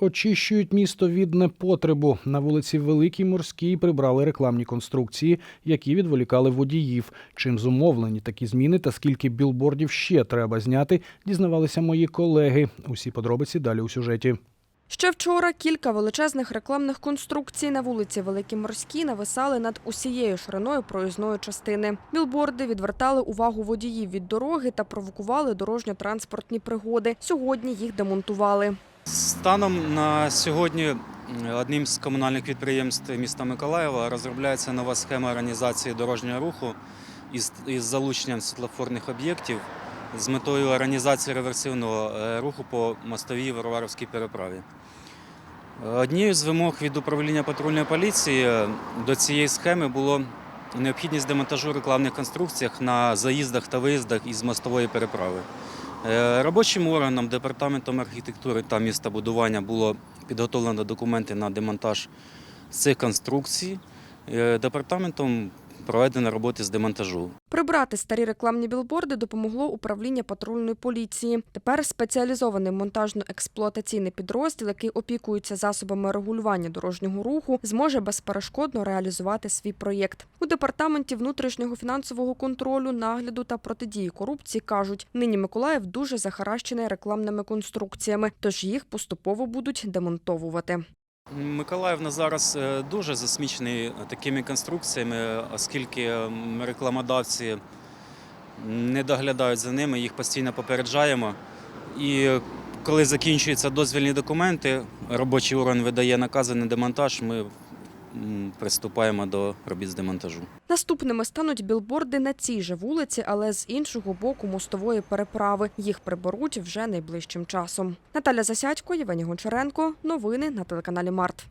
Очищують місто від непотребу. На вулиці Великій Морській прибрали рекламні конструкції, які відволікали водіїв. Чим зумовлені такі зміни та скільки білбордів ще треба зняти, дізнавалися мої колеги. Усі подробиці далі у сюжеті. Ще вчора кілька величезних рекламних конструкцій на вулиці Великій Морській нависали над усією шириною проїзної частини. Білборди відвертали увагу водіїв від дороги та провокували дорожньо-транспортні пригоди. Сьогодні їх демонтували. Станом на сьогодні одним з комунальних підприємств міста Миколаєва розробляється нова схема організації дорожнього руху із, із залученням світлофорних об'єктів з метою організації реверсивного е, руху по мостовій Варварівській переправі. Однією з вимог від управління патрульної поліції е, до цієї схеми було необхідність демонтажу рекламних конструкцій на заїздах та виїздах із мостової переправи. Е, Робочим органом департаментом архітектури та містобудування було підготовлено документи на демонтаж цих конструкцій. Е, Департаментом проведено роботи з демонтажу. Прибрати старі рекламні білборди допомогло управління патрульної поліції. Тепер спеціалізований монтажно-експлуатаційний підрозділ, який опікується засобами регулювання дорожнього руху, зможе безперешкодно реалізувати свій проєкт. У департаменті внутрішнього фінансового контролю, нагляду та протидії корупції кажуть, нині Миколаїв дуже захаращений рекламними конструкціями, тож їх поступово будуть демонтовувати. Миколаїв на зараз е, дуже засмічений такими конструкціями, оскільки м, рекламодавці не доглядають за ними, їх постійно попереджаємо. І коли закінчуються дозвільні документи, робочий орган видає накази на демонтаж, ми приступаємо до робіт з демонтажу. Наступними стануть білборди на цій же вулиці, але з іншого боку мостової переправи. Їх приберуть вже найближчим часом. Наталя Засядько, Євгеній Гончаренко. Новини на телеканалі Март.